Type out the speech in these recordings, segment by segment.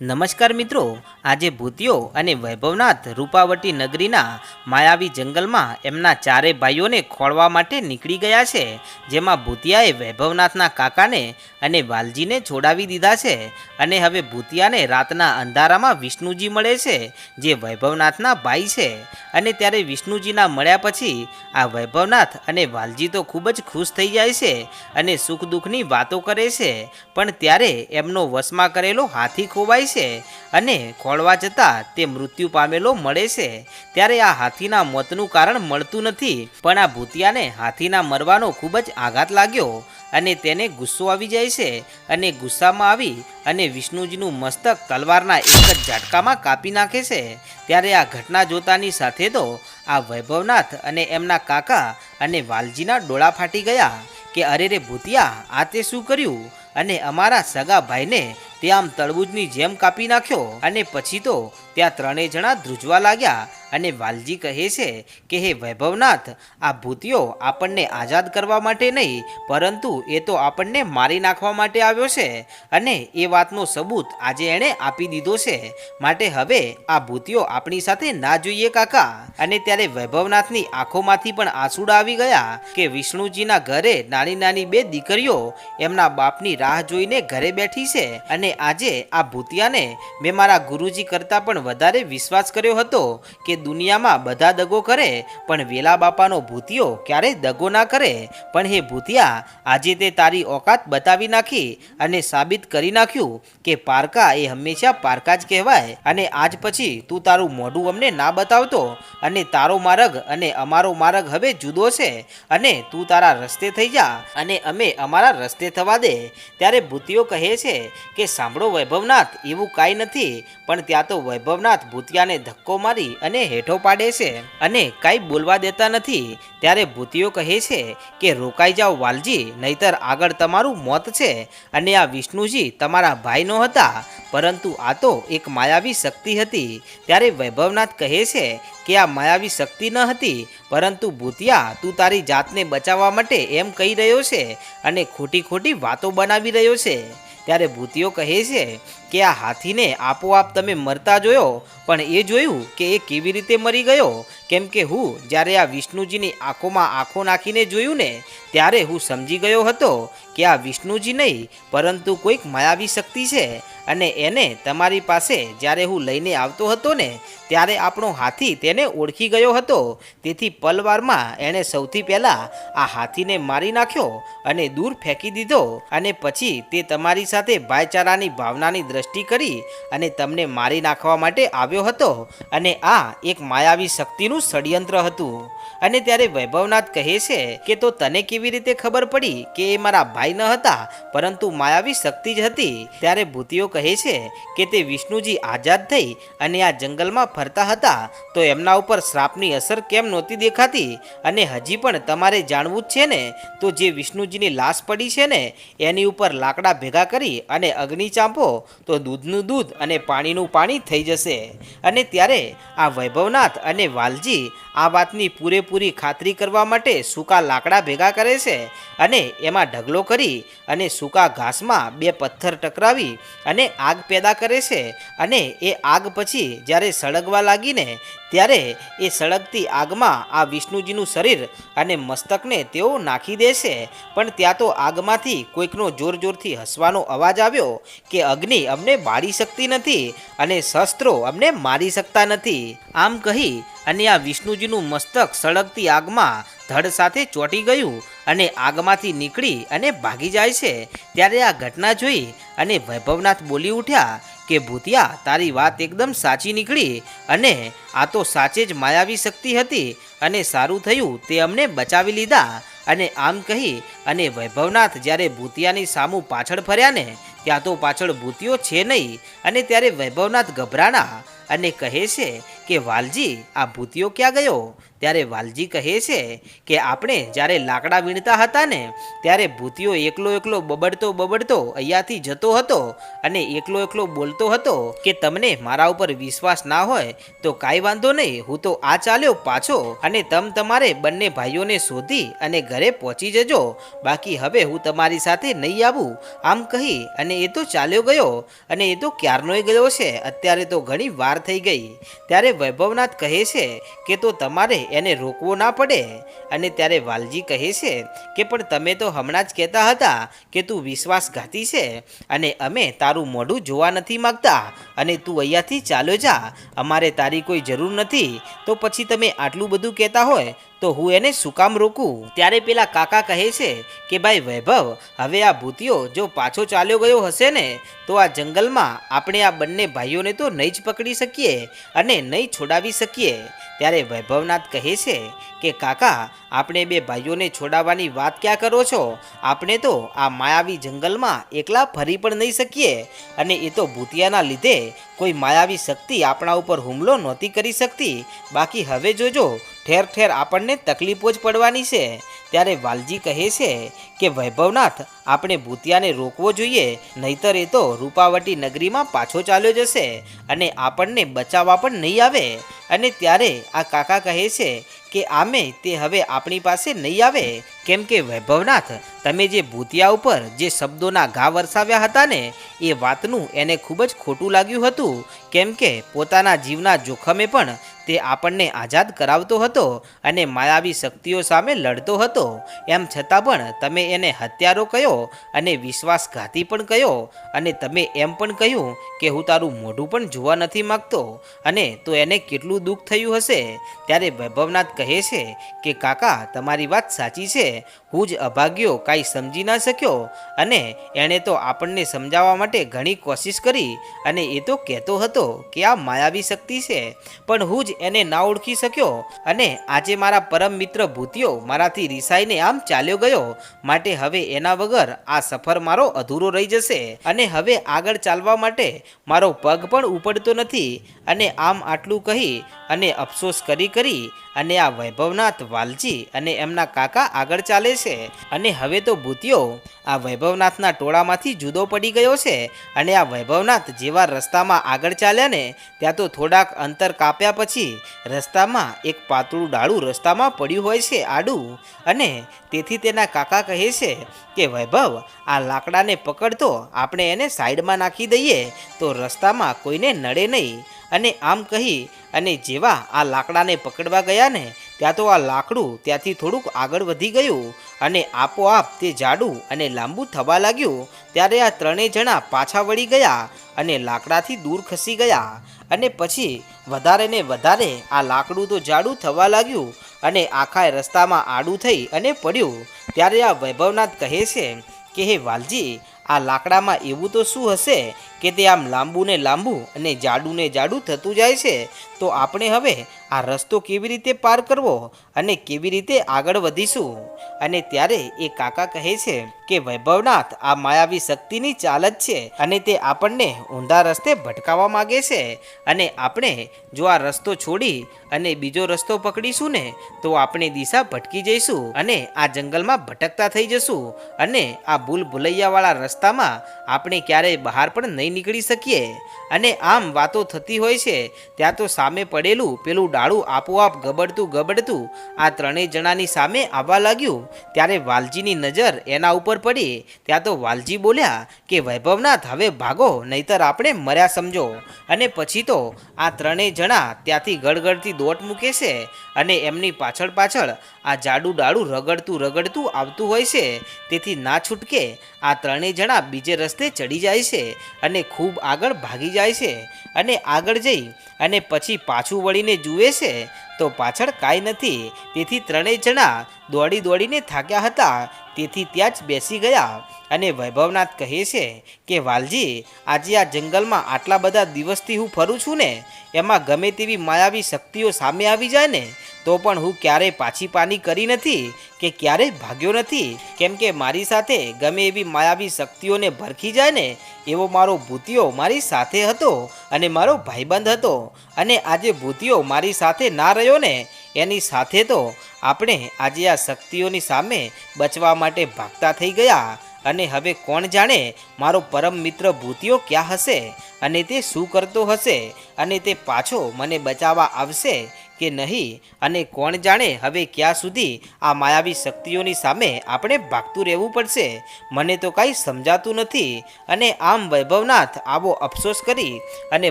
નમસ્કાર મિત્રો. આજે ભૂતિયો અને વૈભવનાથ રૂપાવટી નગરીના માયાવી જંગલમાં એમના ચારે ભાઈઓને ખોળવા માટે નીકળી ગયા છે, જેમાં ભૂતિયાએ વૈભવનાથના કાકાને અને વાલજીને છોડાવી દીધા છે અને હવે ભૂતિયાને રાતના અંધારામાં વિષ્ણુજી મળે છે, જે વૈભવનાથના ભાઈ છે. અને ત્યારે વિષ્ણુજીના મળ્યા પછી આ વૈભવનાથ અને વાલજી તો ખૂબ જ ખુશ થઈ જાય છે અને સુખ દુઃખની વાતો કરે છે, પણ ત્યારે એમનો વશમાં કરેલો હાથી ખોવાય છે અને ખોળવા જતાં તે મૃત્યુ પામેલો મળે છે. ત્યારે આ હાથીના મોતનું કારણ મળતું નથી, પણ આ ભૂતિયાને હાથીના મરવાનો ખૂબ જ આઘાત લાગ્યો અને તેને ગુસ્સો આવી જાય છે અને ગુસ્સામાં આવી અને વિષ્ણુજીનું મસ્તક તલવારના એક જ ઝાટકામાં કાપી નાખે છે. ત્યારે આ ઘટના જોતાની સાથે તો આ વૈભવનાથ અને એમના કાકા અને વાલજીના ડોળા ફાટી ગયા કે અરે રે ભૂતિયા, આ તે શું કર્યું? અને અમારા સગા ભાઈને તે આમ તળબૂજની જેમ કાપી નાખ્યો અને પછી તો ત્યાં ત્રણેય જણા ધ્રુજવા લાગ્યા અને વાલજી કહે છે કે, હે વૈભવનાથ, આ ભૂતિયો આપણને આઝાદ કરવા માટે નહીં, પરંતુ એ તો આપણને મારી નાખવા માટે આવ્યો છે અને એ વાતનો સબૂત આજે એણે આપી દીધો છે. માટે હવે આ ભૂતિયો આપણી સાથે ના જોઈએ કાકા. અને ત્યારે વૈભવનાથની આંખોમાંથી પણ આંસુડા આવી ગયા કે વિષ્ણુજીના ઘરે નાની નાની બે દીકરીઓ એમના બાપની રાહ જોઈને ઘરે બેઠી છે અને આજે આ ભૂતિયાને મેં મારા ગુરુજી કરતાં પણ વધારે વિશ્વાસ કર્યો હતો કે દુનિયામાં બધા દગો કરે, પણ વેલા બાપાનો ભૂતિયો ક્યારેય દગો ના કરે. પણ હે ભૂતિયા, આજે તે તારી ઓકાત બતાવી નાખી અને સાબિત કરી નાખ્યું કે પારકા એ હંમેશા પારકા જ કહેવાય અને આજ પછી તું તારું મોઢું અમને ના બતાવતો અને તારો માર્ગ અને અમારો માર્ગ હવે જુદો છે અને તું તારા રસ્તે થઈ જા અને અમે અમારા રસ્તે થવા દે. ત્યારે ભૂતિયો કહે છે કે સાંભળો વૈભવનાથ, એવું કાંઈ નથી, પણ ત્યાં તો વૈભવનાથ ભૂતિયાને ધક્કો મારી અને હેઠો પાડે છે અને કાંઈ બોલવા દેતા નથી. ત્યારે ભૂતિયો કહે છે કે, રોકાઈ જાઓ વાલજી, નહીતર આગળ તમારું મોત છે અને આ વિષ્ણુજી તમારા ભાઈ નો હતા પરંતુ આ તો એક માયાવી શક્તિ હતી. ત્યારે વૈભવનાથ કહે છે કે, આ માયાવી શક્તિ ન હતી, પરંતુ ભૂતિયા, તું તારી જાતને બચાવવા માટે એમ કહી રહ્યો છે અને ખોટી ખોટી વાતો બનાવી રહ્યો છે. ત્યારે ભૂતિયો કહે છે કે આ હાથીને આપોઆપ તમે મરતા જોયો? પણ એ જોયું કે એ કેવી રીતે મરી ગયો? કેમ કે હું જ્યારે આ વિષ્ણુજીની આંખોમાં આંખો નાખીને જોયું ને, ત્યારે હું સમજી ગયો હતો કે આ વિષ્ણુજી નહીં, પરંતુ કોઈક માયાવી શક્તિ છે. અને એને તમારી પાસે જ્યારે હું લઈને આવતો હતો ને, ત્યારે આપણો હાથી તેને ઓળખી ગયો હતો. તેથી પલવારમાં એણે સૌથી પહેલાં આ હાથીને મારી નાખ્યો અને દૂર ફેંકી દીધો અને પછી તે તમારી સાથે ભાઈચારાની ભાવનાની દ્રષ્ટિ કરી અને તમને મારી નાખવા માટે આવ્યો હતો. અને આ એક માયાવી શક્તિનું ષડયંત્ર હતું. અને ત્યારે વૈભવનાથ કહે છે કે તો તને કેવી રીતે ખબર પડી કે એ મારા ભાઈ ન હતા, પરંતુ માયાવી શક્તિ જ હતી? ત્યારે ભૂતિઓ કહે છે કે તે વિષ્ણુજી આઝાદ થઈ અને આ જંગલમાં ફરતા હતા, તો એમના ઉપર શ્રાપની અસર કેમ નહોતી દેખાતી? અને હજી પણ તમારે જાણવું જ છે ને, તો જે વિષ્ણુજીની લાશ પડી છે ને, એની ઉપર લાકડા ભેગા કરી અને અગ્નિ ચાંપો, તો દૂધનું દૂધ અને પાણીનું પાણી થઈ જશે. અને ત્યારે આ વૈભવનાથ અને વાલજી આ વાતની પૂરેપૂરી ખાતરી કરવા માટે સૂકા લાકડા ભેગા કરે છે અને એમાં ઢગલો કરી અને સૂકા ઘાસમાં બે પથ્થર ટકરાવી અને આગ પેદા કરે છે. અને એ આગ પછી જ્યારે સળગવા લાગીને ત્યારે એ સળગતી આગમાં આ વિષ્ણુજીનું શરીર અને મસ્તકને તેઓ નાખી દેશે પણ ત્યાં તો આગમાંથી કોઈકનો જોર જોરથી હસવાનો અવાજ આવ્યો કે અગ્નિ અમને બાળી શકતી નથી અને શસ્ત્રો અમને મારી શકતા નથી. આમ કહી અને આ વિષ્ણુજીનું મસ્તક સળગતી આગમાં ધડ સાથે ચોંટી ગયું અને આગમાંથી નીકળી અને ભાગી જાય છે. ત્યારે આ ઘટના જોઈ અને વૈભવનાથ બોલી ઉઠ્યા કે, ભૂતિયા, તારી વાત એકદમ સાચી નીકળી અને આ તો સાચે જ માયાવી શક્તિ હતી અને સારું થયું તે અમને બચાવી લીધા. અને આમ કહી અને વૈભવનાથ જ્યારે ભૂતિયાની સામું પાછળ ફર્યા ને, ત્યાં તો પાછળ ભૂતિયો છે નહીં અને ત્યારે વૈભવનાથ ગભરાણા અને કહે છે કે, વાલજી, આ ભૂતિયો ક્યાં ગયો? ત્યારે વાલજી કહે છે કે, આપણે જ્યારે લાકડા વીણતા હતા ને, ત્યારે ભૂતિયો એકલો એકલો બબડતો બબડતો અહીંયાથી જતો હતો અને એકલો એકલો બોલતો હતો કે, તમને મારા ઉપર વિશ્વાસ ના હોય તો કાંઈ વાંધો નહીં, હું તો આ ચાલ્યો પાછો અને તમ તમારે બંને ભાઈઓને શોધી અને ઘરે પહોંચી જજો. બાકી હવે હું તમારી સાથે નહીં આવું. આમ કહી અને એ તો ચાલ્યો ગયો અને એ તો ક્યારનોય ગયો છે. અત્યારે તો ઘણી વાર થઈ ગઈ. ત્યારે વૈભવનાથ કહે છે કે તો તમારે એને રોકવો ના પડે. અને ત્યારે વાલજી કહે છે કે પણ તમે તો હમણાં જ કહેતા હતા કે તું વિશ્વાસઘાતી છે અને અમે તારું મોઢું જોવા નથી માગતા. અને તું અહીંયાથી ચાલ્યો જા. અમારે તારી કોઈ જરૂર નથી. તો પછી તમે આટલું બધું કહેતા હોય તો હું એને શું કામ રોકું? ત્યારે પેલા કાકા કહે છે કે, ભાઈ વૈભવ, હવે આ ભૂતિયો જો પાછો ચાલ્યો ગયો હશે ને, તો આ જંગલમાં આપણે આ બંને ભાઈઓને તો નહીં જ પકડી શકીએ અને નહીં છોડાવી શકીએ. ત્યારે વૈભવનાથ કહે છે કે, કાકા, આપણે બે ભાઈઓને છોડાવવાની વાત ક્યાં કરો છો? આપણે તો આ માયાવી જંગલમાં એકલા ફરી પણ નહીં શકીએ અને એ તો ભૂતિયાના લીધે કોઈ માયાવી શક્તિ આપણા ઉપર હુમલો નહોતી કરી શકતી. બાકી હવે જોજો ઠેર ઠેર આપણને તકલીફો જ પડવાની છે. ત્યારે વાલજી કહે છે કે, વૈભવનાથ, આપણે ભૂતિયાને રોકવો જોઈએ, નહીતર એ તો રૂપાવટી નગરીમાં પાછો ચાલ્યો જશે અને આપણને બચાવવા પણ નહીં આવે. અને ત્યારે આ કાકા કહે છે કે, આમે તે હવે આપણી પાસે નહીં આવે. કેમ કે, વૈભવનાથ, તમે જે ભૂતિયા ઉપર જે શબ્દોના ઘા વરસાવ્યા હતા ને, એ વાતનું એને ખૂબ જ ખોટું લાગ્યું હતું. કેમ કે, પોતાના જીવના જોખમે પણ તે આપણને આઝાદ કરાવતો હતો અને માયાવી શક્તિઓ સામે લડતો હતો. એમ છતાં પણ તમે એને હત્યારો કયો અને વિશ્વાસઘાતી પણ કયો અને તમે એમ પણ કહ્યું કે હું તારું મોઢું પણ જોવા નથી માગતો અને તો એને કેટલું દુઃખ થયું હશે? ત્યારે વૈભવનાથ કહે છે કે, કાકા, તમારી વાત સાચી છે. હું જ અભાગ્યો કાંઈ સમજી ના શક્યો અને એણે તો આપણને સમજાવવા માટે ઘણી કોશિશ કરી અને એ તો કહેતો હતો કે આ માયાવી શક્તિ છે. પણ હું જ એને ના ઓળખી શક્યો અને આજે મારા પરમ મિત્ર ભૂતિયો મારાથી રિસાઈને આમ ચાલ્યો ગયો. માટે હવે એના વગર આ સફર મારો અધૂરો રહી જશે. અને હવે આગળ ચાલવા માટે મારો પગ પણ ઉપડતો નથી. અને આમ આટલું કહી અને અફસોસ કરી કરી અને આ વૈભવનાથ વાલજી અને એમના કાકા આગળ ચાલે છે. અને હવે તો ભૂતિયો આ વૈભવનાથના ટોળામાંથી જુદો પડી ગયો છે અને આ વૈભવનાથ જેવા રસ્તામાં આગળ ચાલ્યા ને ત્યાં તો થોડાક અંતર કાપ્યા પછી રસ્તામાં એક પાતળું ડાળું રસ્તામાં પડ્યું હોય છે આડું. અને તેથી તેના કાકા કહે છે કે, વૈભવ, આ લાકડાને પકડતો આપણે એને સાઈડમાં નાખી દઈએ તો રસ્તામાં કોઈને નડે નહીં. અને આમ કહી, અને જેવા આ લાકડાને પકડવા ગયા ને ત્યાં તો આ લાકડું ત્યાંથી થોડુંક આગળ વધી ગયું અને આપોઆપ તે જાડું અને લાંબુ થવા લાગ્યું, ત્યારે આ ત્રણેય જણા પાછા વળી ગયા અને લાકડાથી દૂર ખસી ગયા. અને પછી વધારે ને વધારે આ લાકડું તો જાડું થવા લાગ્યું અને આખા રસ્તામાં આડું થઈ અને પડ્યું. ત્યારે આ વૈભવનાથ કહે છે કે, હે વાલજી આ લાકડામાં એવું તો શું હશે કે તે આમ લાંબુ ને લાંબુ અને જાડું ને જાડું થતું જાય છે? તો આપણે હવે આ રસ્તો કેવી રીતે પાર કરવો અને કેવી રીતે આગળ વધીશું? અને ત્યારે એ કાકા કહે છે કે, વૈભવનાથ, આ માયાવી શક્તિની ચાલ જ છે અને તે આપણને ઊંધા રસ્તે ભટકાવવા માગે છે. અને આપણે જો આ રસ્તો છોડી અને બીજો રસ્તો પકડીશું ને, તો આપણે દિશા ભટકી જઈશું અને આ જંગલમાં ભટકતા થઈ જશું. અને આ ભૂલ ભૂલૈયાવાળા રસ્તામાં આપણે ક્યારેય બહાર પણ નહીં નીકળી શકીએ. અને આમ વાતો થતી હોય છે. ત્યાં તો સામે પડેલું પેલું ડાળું આપોઆપ ગબડતું ગબડતું આ ત્રણેય જણાની સામે આવવા લાગ્યું. ત્યારે વાલજીની નજર એના ઉપર પડી. ત્યાં તો વાલજી બોલ્યા કે વૈભવનાથ, હવે ભાગો, નહીતર આપણે મર્યા સમજો. અને પછી તો આ ત્રણેય જણા ત્યાંથી ગડગડતી દોટ મૂકે છે અને એમની પાછળ પાછળ આ જાડું ડાળું રગડતું રગડતું આવતું હોય છે. તેથી ના છૂટકે આ ત્રણેય જણા બીજે રસ્તે ચડી જાય છે અને ખૂબ આગળ ભાગી જાય છે. અને આગળ જઈ અને પછી પાછું વળીને જુએ છે તો પાછળ કાંઈ નથી. તેથી ત્રણેય જણા દોડી દોડીને થાક્યા હતા. તેથી ત્યાં જ બેસી ગયા અને વૈભવનાથ કહે છે કે, વાલજી, આજે આ જંગલમાં આટલા બધા દિવસથી હું ફરું છું ને? એમાં ગમે તેવી માયાવી શક્તિઓ સામે આવી જાય ને? તો પણ હું ક્યારેય પાછી પાની કરી નથી કે ક્યારેય ભાગ્યો નથી. કેમ કે મારી સાથે ગમે એવી માયાવી શક્તિઓને ભરખી જાય ને? એવો મારો ભૂતિયો મારી સાથે હતો અને મારો ભાઈબંધ હતો. અને આજે ભૂતિયો મારી સાથે ના રહ્યો ને, એની સાથે તો આપણે આજે આ શક્તિઓની સામે બચવા માટે ભાગતા થઈ ગયા. અને હવે કોણ જાણે મારો પરમ મિત્ર ભૂતિયો ક્યાં હશે? અને તે શું કરતો હશે? અને તે પાછો મને બચાવવા આવશે? કે નહીં? અને કોણ જાણે હવે ક્યાં સુધી આ માયાવી શક્તિઓની સામે આપણે ભાગતું રહેવું પડશે? મને તો કાંઈ સમજાતું નથી. અને આમ વૈભવનાથ આવો અફસોસ કરી અને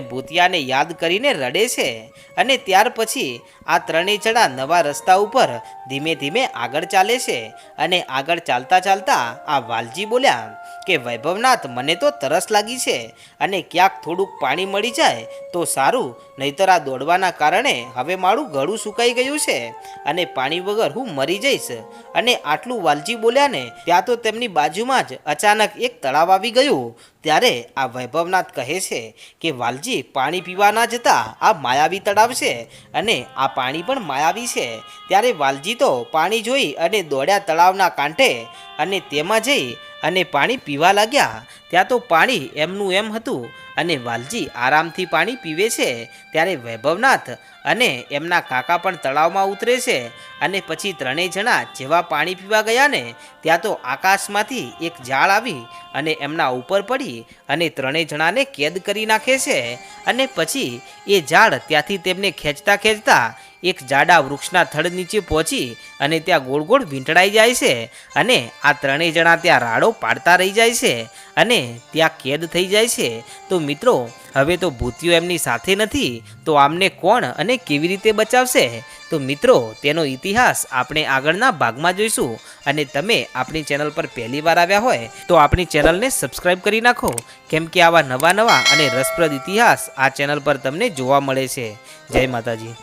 ભૂતિયાને યાદ કરીને રડે છે. અને ત્યાર પછી આ ત્રણેય જણા નવા રસ્તા ઉપર ધીમે ધીમે આગળ ચાલે છે. અને આગળ ચાલતા ચાલતા આ વાલજી બોલ્યા કે, વૈભવનાથ, મને તો તરસ લાગી છે. અને ક્યાંક થોડુંક પાણી મળી જાય તો સારું. નહીતર આ દોડવાના કારણે હવે મારું ગળું સુકાઈ ગયું છે અને પાણી વગર હું મરી જઈશ. અને આટલું વાલજી બોલ્યા ને ત્યાં તો તેમની બાજુમાં જ અચાનક એક તળાવ આવી ગયું. ત્યારે આ વૈભવનાથ કહે છે કે, વાલજી, પાણી પીવા ના જતા આ માયાવી તળાવ છે અને આ પાણી પણ માયાવી છે. ત્યારે વાલજી તો પાણી જોઈ અને દોડ્યા તળાવના કાંઠે અને તેમાં જઈ અને પાણી પીવા લાગ્યા. ત્યાં તો પાણી એમનું એમ હતું અને વાલજી આરામથી પાણી પીવે છે. ત્યારે વૈભવનાથ અને એમના કાકા પણ તળાવમાં ઉતરે છે અને પછી ત્રણેય જણા જેવા પાણી પીવા ગયા ને, ત્યાં તો આકાશમાંથી એક ઝાડ આવી અને એમના ઉપર પડી અને ત્રણેય જણાને કેદ કરી નાખે છે. અને પછી એ ઝાડ ત્યાંથી તેમને ખેંચતા ખેંચતા એક જાડા વૃક્ષના થડ નીચે પહોંચી અને ત્યાં ગોળ ગોળ વીંટળાઈ જાય છે. અને આ ત્રણેય જણા ત્યાં રાડો પાડતા રહી જાય છે અને ત્યાં કેદ થઈ જાય છે. તો મિત્રો, હવે તો ભૂતિઓ એમની સાથે નથી, તો આમને કોણ અને કેવી રીતે બચાવશે? તો મિત્રો, તેનો ઇતિહાસ આપણે આગળના ભાગમાં જોઈશું. અને તમે આપણી ચેનલ પર પહેલી વાર આવ્યા હોય તો આપણી ચેનલને સબસ્ક્રાઈબ કરી નાખો. કેમ કે આવા નવા નવા અને રસપ્રદ ઇતિહાસ આ ચેનલ પર તમને જોવા મળે છે. જય માતાજી.